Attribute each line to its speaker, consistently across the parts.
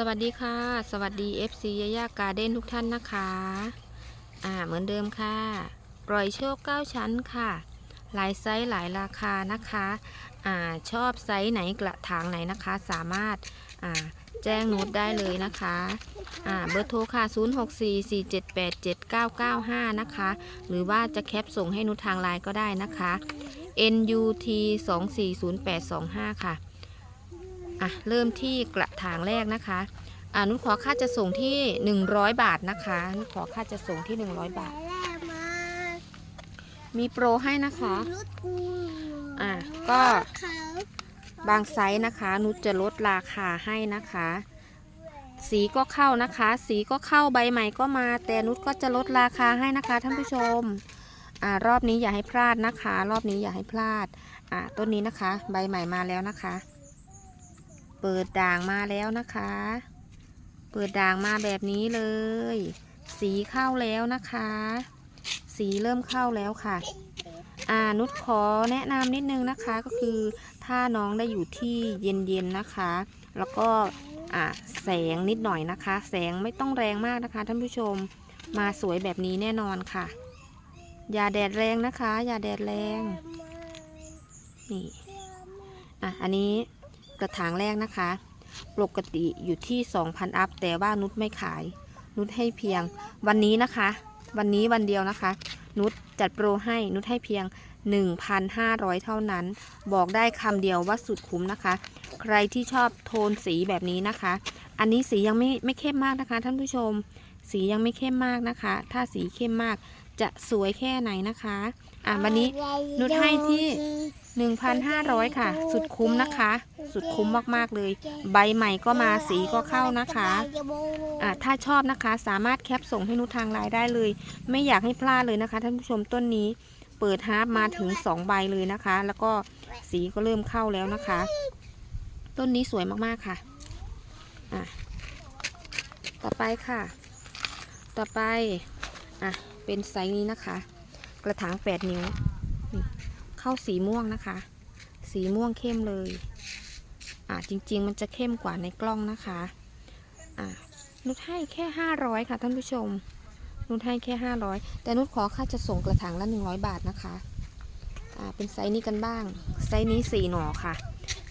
Speaker 1: สวัสดีค่ะ สวัสดี FC ยายาการ์เด้นทุกท่านนะคะ อ่า เหมือนเดิมค่ะปล่อยโชค9ชั้นค่ะ หลายไซส์หลายราคานะคะ อ่า ชอบไซส์ไหนกระถางไหนนะคะ สามารถ อ่า แจ้งนุชได้เลยนะคะ อ่า เบอร์โทรค่ะ 0644787995 นะคะ หรือว่าจะแคปส่งให้นุชทางไลน์ก็ได้นะคะ NUT 240825ค่ะ อะเริ่มที่กระถางแรกนะคะอ่านุชขอค่าจะส่งที่ 100 บาทนะคะนุชขอค่าจะส่งที่ 100 บาท มีโปรให้นะคะอะก็บางไซส์นะคะ นุชจะลดราคาให้นะคะ สีก็เข้านะคะ สีก็เข้าใบใหม่ก็มา แต่นุชก็จะลดราคาให้นะคะท่านผู้ชมอ่ารอบนี้อย่าให้พลาดนะคะ รอบนี้อย่าให้พลาดอ่าต้นนี้นะคะ ใบใหม่มาแล้วนะคะ เปิดด่างมาแล้วนะคะ เปิดด่างมาแบบนี้เลย สีเข้าแล้วนะคะ สีเริ่มเข้าแล้วค่ะ อ่านุชขอแนะนำนิดนึงนะคะก็คือถ้าน้องได้อยู่ที่เย็นๆนะคะ แล้วก็อ่าแสงนิดหน่อยนะคะ แสงไม่ต้องแรงมากนะคะ ท่านผู้ชมมาสวยแบบนี้แน่นอนค่ะ อย่าแดดแรงนะคะ อย่าแดดแรง นี่ อะ อันนี้ กระถางแรกนะคะ ปกติอยู่ที่ 2,000 อัพ แต่ว่านุชไม่ขาย นุชให้เพียง วันนี้นะคะ วันนี้วันเดียวนะคะ นุชจัดโปรให้ นุชให้เพียง 1,500 เท่านั้น บอกได้คำเดียวว่าสุดคุ้มนะคะ ใครที่ชอบโทนสีแบบนี้นะคะ อันนี้สียังไม่ไม่เข้มมากนะคะ ท่านผู้ชม สียังไม่เข้มมากนะคะ ถ้าสีเข้มมากจะสวยแค่ไหนนะคะ อะวันนี้นุชให้ที่ 1,500 ค่ะ สุดคุ้มนะคะ สุดคุ้มมากๆเลย ใบใหม่ก็มาสีก็เข้านะคะอ่าถ้าชอบนะคะ สามารถแคปส่งให้นุชทางไลน์ได้เลย ไม่อยากให้พลาดเลยนะคะท่านผู้ชมต้นนี้เปิดฮาร์ปมาถึง 2 ใบเลยนะคะ แล้วก็สีก็เริ่มเข้าแล้วนะคะ ต้นนี้สวยมากๆค่ะอะ ต่อไปค่ะ ต่อไปอะเป็นไซส์นี้นะคะ กระถาง8นิ้วนี่เข้าสีม่วงนะคะ สีม่วงเข้มเลย อ่าจริง ๆ มันจะเข้มกว่าในกล้องนะคะอ่านุชให้แค่500ค่ะท่านผู้ชม นุชให้แค่500แต่นุชขอค่าจะส่งกระถางละ100บาทนะคะอ่าเป็นไซส์นี้กันบ้าง ไซส์นี้4หน่อค่ะ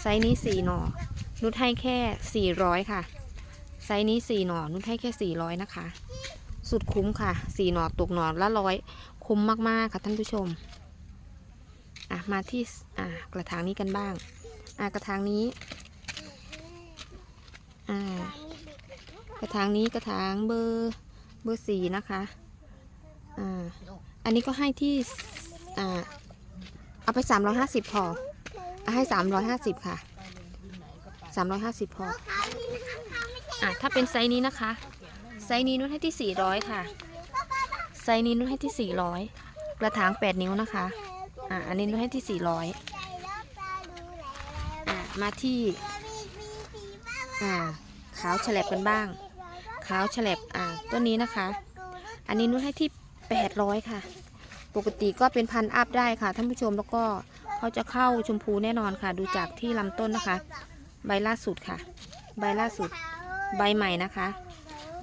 Speaker 1: ไซส์นี้4หน่อ นุชให้แค่400ค่ะ ไซส์นี้4หน่อ นุชให้แค่400นะคะ สุดคุ้มค่ะ4หนอตกหนอละร้อยคุ้มมากๆค่ะท่านผู้ชมอะมาที่อ่ากระถางนี้กันบ้างอ่ากระถางนี้อ่ากระถางนี้กระถางเบอร์เบอร์สี่นะคะอ่าอันนี้ก็ให้ที่อ่าเอาไปสามร้อยห้าสิบพอให้สามร้อยห้าสิบค่ะสามร้อยห้าสิบพออะถ้าเป็นไซส์นี้นะคะ ไซส์นี้นุ่นให้ที่สี่ร้อยค่ะ ไซส์นี้นุ่นให้ที่สี่ร้อยกระถางแปดนิ้วนะคะ อะอันนี้นุ่นให้ที่สี่ร้อยอะมาที่ อ่า ขาวฉลับกันบ้าง ขาวฉลับอ่าต้นนี้นะคะ อันนี้นุ่นให้ที่แปดร้อยค่ะ ปกติก็เป็นพันอัพได้ค่ะท่านผู้ชม แล้วก็เขาจะเข้าชมพูแน่นอนค่ะ ดูจากที่ลำต้นนะคะ ใบล่าสุดค่ะ ใบล่าสุด ใบใหม่นะคะ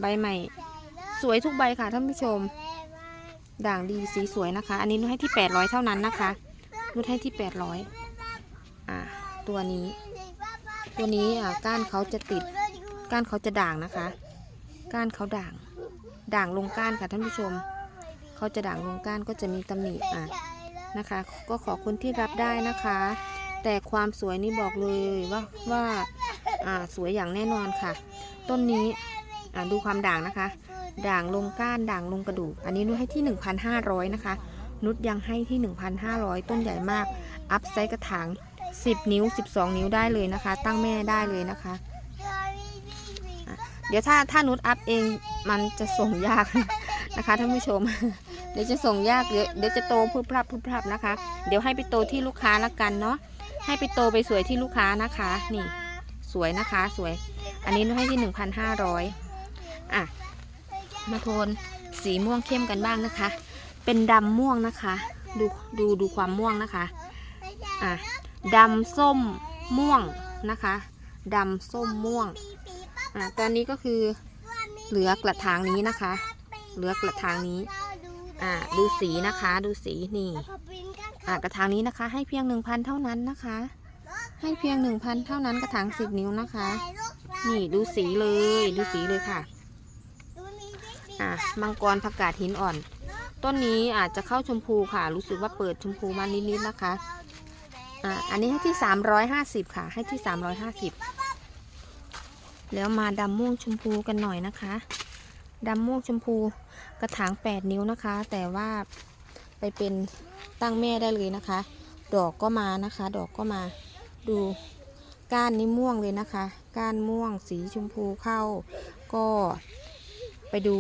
Speaker 1: ใบใหม่ สวยทุกใบค่ะท่านผู้ชม ด่างดีสีสวยนะคะ อันนี้นุชให้ที่800เท่านั้นนะคะนุชให้ที่800อ่าตัวนี้ ตัวนี้อ่าก้านเขาจะติด ก้านเขาจะด่างนะคะ ก้านเขาด่าง ด่างลงก้านค่ะท่านผู้ชม เขาจะด่างลงก้านก็จะมีตำหนิอะนะคะ ก็ขอคนที่รับได้นะคะ แต่ความสวยนี่บอกเลยว่าว่าอ่าสวยอย่างแน่นอนค่ะ ต้นนี้อ่า ดูความด่างนะคะ ด่างลงก้านด่างลงกระดูก อันนี้นุชให้ที่ 1,500 นะคะ นุชยังให้ที่ 1,500 ต้นใหญ่มาก อัพไซส์กระถาง 10 นิ้ว 12 นิ้วได้เลยนะคะ ตั้งแม่ได้เลยนะคะ เดี๋ยวถ้าถ้านุชอัพเองมันจะส่งยากนะคะท่านผู้ชม เดี๋ยวจะส่งยาก เดี๋ยวเดี๋ยวจะโตพุบพรับพุบพรับนะคะ เดี๋ยวให้ไปโตที่ลูกค้าละกันเนาะ ให้ไปโตไปสวยที่ลูกค้านะคะ นี่ สวยนะคะ สวย อันนี้นุชให้ที่ 1,500 อะ มาโทนสีม่วงเข้มกันบ้างนะคะ เป็นดำม่วงนะคะ ดูดูดูความม่วงนะคะ อะดำส้มม่วงนะคะดำส้มม่วง อ่าตอนนี้ก็คือเหลือกระถางนี้นะคะ เหลือกระถางนี้ อ่าดูสีนะคะ ดูสีนี่ อ่ากระถางนี้นะคะ ให้เพียงหนึ่งพันเท่านั้นนะคะ ให้เพียงหนึ่งพันเท่านั้นกระถางสิบนิ้วนะคะ นี่ดูสีเลย ดูสีเลยค่ะ อะมังกรผักกาดหินอ่อน ต้นนี้อาจจะเข้าชมพูค่ะ รู้สึกว่าเปิดชมพูมานิดๆนะคะอะอันนี้ให้ที่350ค่ะ ให้ที่350แล้วมาดำม่วงชมพูกันหน่อยนะคะดำม่วงชมพูกระถาง 8 นิ้วนะคะ แต่ว่าไปเป็นตั้งแม่ได้เลยนะคะ ดอกก็มานะคะ ดอกก็มาดูก้านนี้ม่วงเลยนะคะ ก้านม่วงสีชมพูเข้าก็ ไปดู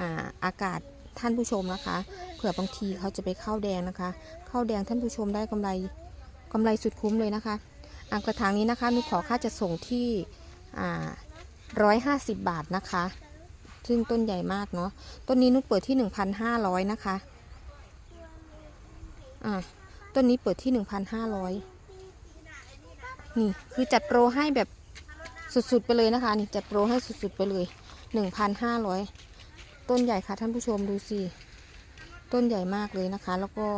Speaker 1: อาอากาศท่านผู้ชมนะคะ เผื่อบางทีเขาจะไปเข้าแดงนะคะเข้าแดงท่านผู้ชมได้กำไรกำไรสุดคุ้มเลยนะคะอ่ากระถางนี้นะคะนุขอค่าจะส่งที่ร้อยห้าสิบบาทนะคะ ซึ่งต้นใหญ่มากเนาะต้นนี้นุชเปิดที่1,500นะคะอ่าต้นนี้เปิดที่1,500นี่คือจัดโปรให้แบบสุดๆไปเลยนะคะ นี่จัดโปรให้สุดๆไปเลย 1,500ต้นใหญ่ค่ะท่านผู้ชมดูสิ ต้นใหญ่มากเลยนะคะ แล้วก็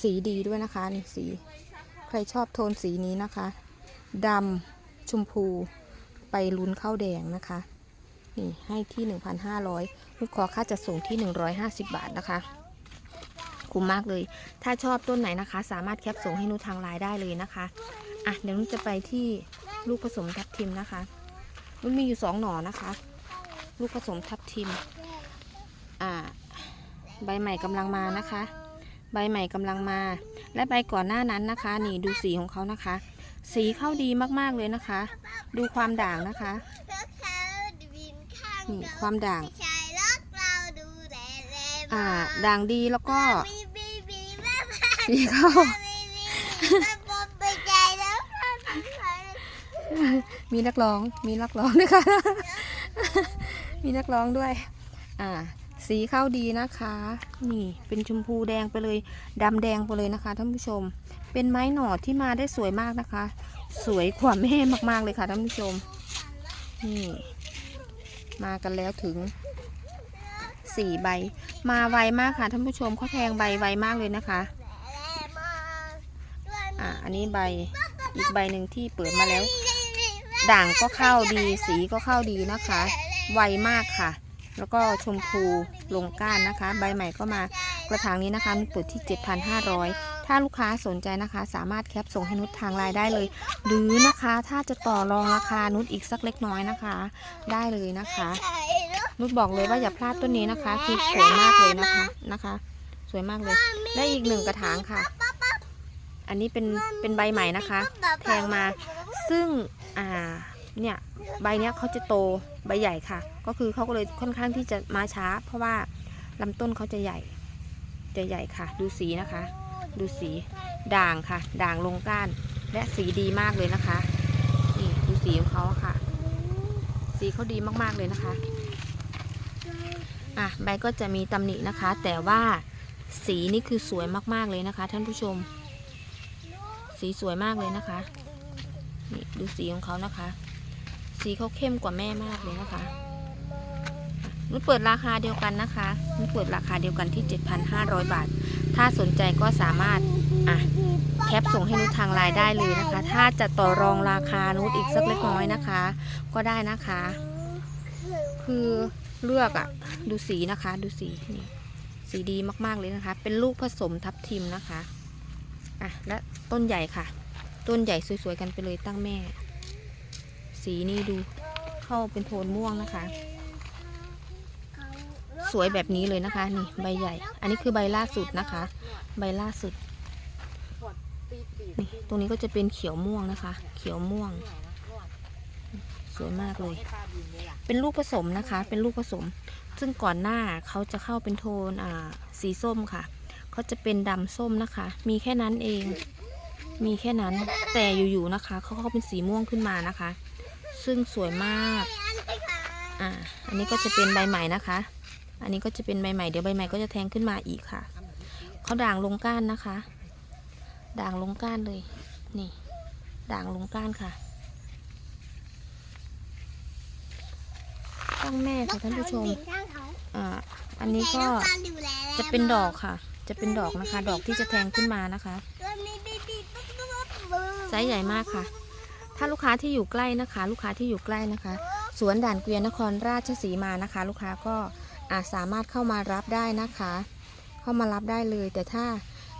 Speaker 1: สีดีด้วยนะคะนี่สี ใครชอบโทนสีนี้นะคะดำชมพูไปลุ้นข้าวแดงนะคะนี่ให้ที่ 1,500ลูกคอค่าจะส่งที่ 150 บาทนะคะคุ้มมากเลย ถ้าชอบต้นไหนนะคะ สามารถแคปส่งให้นุชทางไลน์ได้เลยนะคะ อะ เดี๋ยวนุจะไปที่ลูกผสมทับทิมนะคะ นุชมีอยู่สองหน่อนะคะ ลูกผสมทับทิม อ่า ใบใหม่กำลังมานะคะ ใบใหม่กำลังมา และใบก่อนหน้านั้นนะคะ นี่ดูสีของเขานะคะ สีเข้าดีมากๆเลยนะคะ ดูความด่างนะคะนี่ความด่าง
Speaker 2: ชายรักเราดูแลแล
Speaker 1: อ่าด่างดีแล้วก็
Speaker 2: บีบีบีแม่
Speaker 1: สีเข้า
Speaker 2: บีบีแม่ปมไปใจแล้วค่ะ
Speaker 1: มีนักร้อง มีนักร้องด้วยค่ะ มีนักร้องด้วย อ่า สีเข้าดีนะคะ นี่เป็นชมพูแดงไปเลยดำแดงไปเลยนะคะท่านผู้ชม เป็นไม้หน่อที่มาได้สวยมากนะคะ สวยกว่าแม่มากๆเลยค่ะท่านผู้ชม นี่มากันแล้วถึงสี่ใบ มาไวมากค่ะท่านผู้ชมเขาแทงใบไวมากเลยนะคะอ่าอันนี้ใบอีกใบหนึ่งที่เปิดมาแล้ว ด่างก็เข้าดีสีก็เข้าดีนะคะ ไวมากค่ะ แล้วก็ชมพูลงก้านนะคะ ใบใหม่ก็มากระถางนี้นะคะนุชเปิดที่ 7,500 ถ้าลูกค้าสนใจนะคะ สามารถแคปส่งให้นุชทางไลน์ได้เลย หรือนะคะถ้าจะต่อรองราคานุชอีกสักเล็กน้อยนะคะ ได้เลยนะคะนุชบอกเลยว่าอย่าพลาดต้นนี้นะคะคือสวยมากเลยนะคะนะคะ สวยมากเลยและอีกหนึ่งกระถางค่ะ อันนี้เป็นเป็นใบใหม่นะคะ แทงมาซึ่ง อ่าเนี่ยใบเนี้ยเขาจะโตใบใหญ่ค่ะ ก็คือเขาก็เลยค่อนข้างที่จะมาช้า เพราะว่าลำต้นเขาจะใหญ่ จะใหญ่ค่ะ ดูสีนะคะ ดูสีด่างค่ะ ด่างลงก้าน และสีดีมากเลยนะคะนี่ดูสีของเขาค่ะ สีเขาดีมากๆเลยนะคะอะใบก็จะมีตำหนินะคะ แต่ว่าสีนี่คือสวยมากๆเลยนะคะ ท่านผู้ชม สีสวยมากเลยนะคะ นี่ดูสีของเขานะคะ สีเขาเข้มกว่าแม่มากเลยนะคะนุชเปิดราคาเดียวกันนะคะนุชเปิดราคาเดียวกันที่ 7,500 บาท ถ้าสนใจก็สามารถอะแคปส่งให้นุชทางไลน์ได้เลยนะคะ ถ้าจะต่อรองราคานุชอีกสักเล็กน้อยนะคะ ก็ได้นะคะ คือเลือกอะดูสีนะคะ ดูสีนี่สีดีมากๆเลยนะคะ เป็นลูกผสมทับทิมนะคะอะและต้นใหญ่ค่ะ ต้นใหญ่สวยๆกันไปเลยตั้งแม่ สีนี่ดูเข้าเป็นโทนม่วงนะคะ สวยแบบนี้เลยนะคะ นี่ใบใหญ่ อันนี้คือใบล่าสุดนะคะ ใบล่าสุดนี่ตรงนี้ก็จะเป็นเขียวม่วงนะคะ เขียวม่วง สวยมากเลย เป็นลูกผสมนะคะ เป็นลูกผสม ซึ่งก่อนหน้าเขาจะเข้าเป็นโทนอ่าสีส้มค่ะเขาจะเป็นดำส้มนะคะ มีแค่นั้นเอง มีแค่นั้นแต่อยู่ๆนะคะเขาเขาเป็นสีม่วงขึ้นมานะคะ ซึ่งสวยมากอ่าอันนี้ก็จะเป็นใบใหม่นะคะ อันนี้ก็จะเป็นใบใหม่เดี๋ยวใบใหม่ก็จะแทงขึ้นมาอีกค่ะเขาด่างลงก้านนะคะ ด่างลงก้านเลย นี่ ด่างลงก้านค่ะตั้งแม่ค่ะท่านผู้ชมอ่าอันนี้ก็จะเป็นดอกค่ะ จะเป็นดอกนะคะ ดอกที่จะแทงขึ้นมานะคะ ไซส์ใหญ่มากค่ะ ถ้าลูกค้าที่อยู่ใกล้นะคะ ลูกค้าที่อยู่ใกล้นะคะ สวนด่านเกวียนนครราชสีมานะคะ ลูกค้าก็อาจสามารถเข้ามารับได้นะคะ เข้ามารับได้เลย แต่ถ้า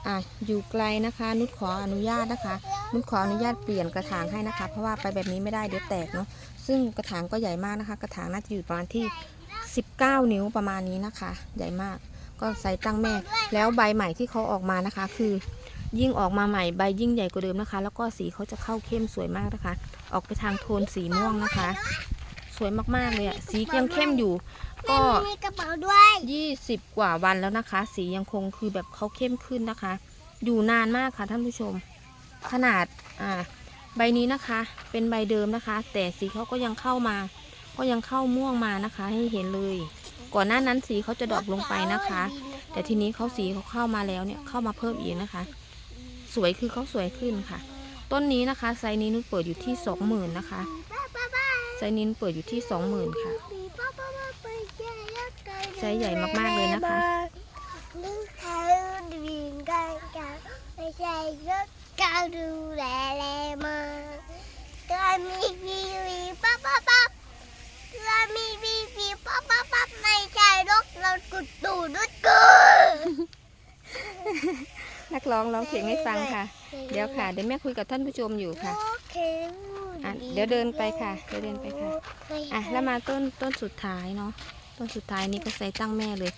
Speaker 1: อ่าอยู่ไกลนะคะ นุชขออนุญาตนะคะ นุชขออนุญาตเปลี่ยนกระถางให้นะคะ เพราะว่าไปแบบนี้ไม่ได้เดี๋ยวแตกเนาะซึ่งกระถางก็ใหญ่มากนะคะ กระถางน่าจะอยู่ประมาณที่ 19 นิ้วประมาณนี้นะคะ ใหญ่มาก ก็ใส่ตั้งแม่ แล้วใบใหม่ที่เขาออกมานะคะ คือ ยิ่งออกมาใหม่ใบยิ่งใหญ่กว่าเดิมนะคะ แล้วก็สีเขาจะเข้าเข้มสวยมากนะคะ ออกไปทางโทนสีม่วงนะคะ สวยมากๆเลยอะสียังเข้มอยู่ ก็
Speaker 2: มีกระเป๋าด้วย
Speaker 1: 20กว่าวันแล้วนะคะ สียังคงคือแบบเขาเข้มขึ้นนะคะ อยู่นานมากค่ะท่านผู้ชม ขนาดอ่าใบนี้นะคะ เป็นใบเดิมนะคะ แต่สีเขาก็ยังเข้ามา ก็ยังเข้าม่วงมานะคะ ให้เห็นเลย ก่อนหน้านั้นสีเขาจะดรอปลงไปนะคะ แต่ทีนี้เขาสีเขาเข้ามาแล้วเนี่ยเข้ามาเพิ่มอีกนะคะ สวยคือเขาสวยขึ้นค่ะ ต้นนี้นะคะไซนี้นุชเปิดอยู่ที่สองหมื่นนะคะไซนี้นุชเปิดอยู่ที่สองหมื่นค่ะไซใหญ่มากๆเลยนะคะ
Speaker 2: นึกเธอดีกันกันไม่ใช่รถเก่าดูแลแลมาก็มีวีวีปั๊บปั๊บปั๊บก็มีวีวีปั๊บปั๊บปั๊บไม่ใช่รถเรากุดตูดุดกู
Speaker 1: นักร้องร้องเพลงให้ฟังค่ะ เดี๋ยวค่ะเดี๋ยวแม่คุยกับท่านผู้ชมอยู่ค่ะอะเดี๋ยวเดินไปค่ะเดี๋ยวเดินไปค่ะอะแล้วมาต้นต้นสุดท้ายเนาะต้นสุดท้ายนี่ก็ใส่ตั้งแม่เลย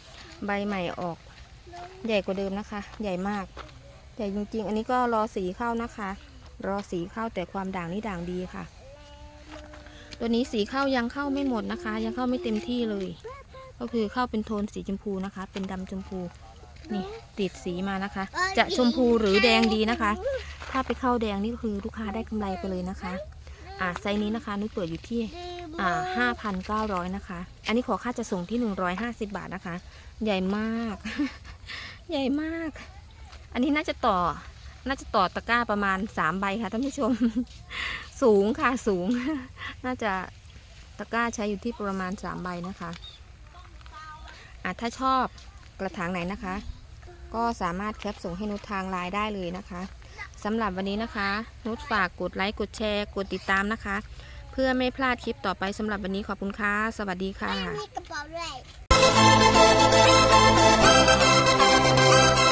Speaker 1: ใบใหม่ออก ใหญ่กว่าเดิมนะคะ ใหญ่มากใหญ่จริง ๆ อันนี้ก็รอสีเข้านะคะ รอสีเข้าแต่ความด่างนี่ด่างดีค่ะ ตัวนี้สีเข้ายังเข้าไม่หมดนะคะ ยังเข้าไม่เต็มที่เลย ก็คือเข้าเป็นโทนสีชมพูนะคะ เป็นดำชมพู นี่ติดสีมานะคะ จะชมพูหรือแดงดีนะคะ ถ้าไปเข้าแดงนี่ก็คือลูกค้าได้กำไรไปเลยนะคะ อ่าไซส์นี้นะคะนุ้ยเปิดอยู่ที่อ่าห้าพันเก้าร้อยนะคะ อันนี้ขอค่าจะส่งที่หนึ่งร้อยห้าสิบาทนะคะ ใหญ่มาก ใหญ่มาก อันนี้น่าจะต่อ น่าจะต่อตะกร้าประมาณสามใบค่ะท่านผู้ชม สูงค่ะสูง น่าจะตะกร้าใช้อยู่ที่ประมาณสามใบนะคะอะถ้าชอบ กระถางไหนนะคะ ก็สามารถแคปส่งให้นุชทางไลน์ได้เลยนะคะสำหรับวันนี้นะคะ นุชฝากกดไลค์กดแชร์ กดติดตามนะคะ เพื่อไม่พลาดคลิปต่อไปสำหรับวันนี้ขอบคุณค่ะ สวัสดีค่ะ
Speaker 2: มีกระเป๋าด้วย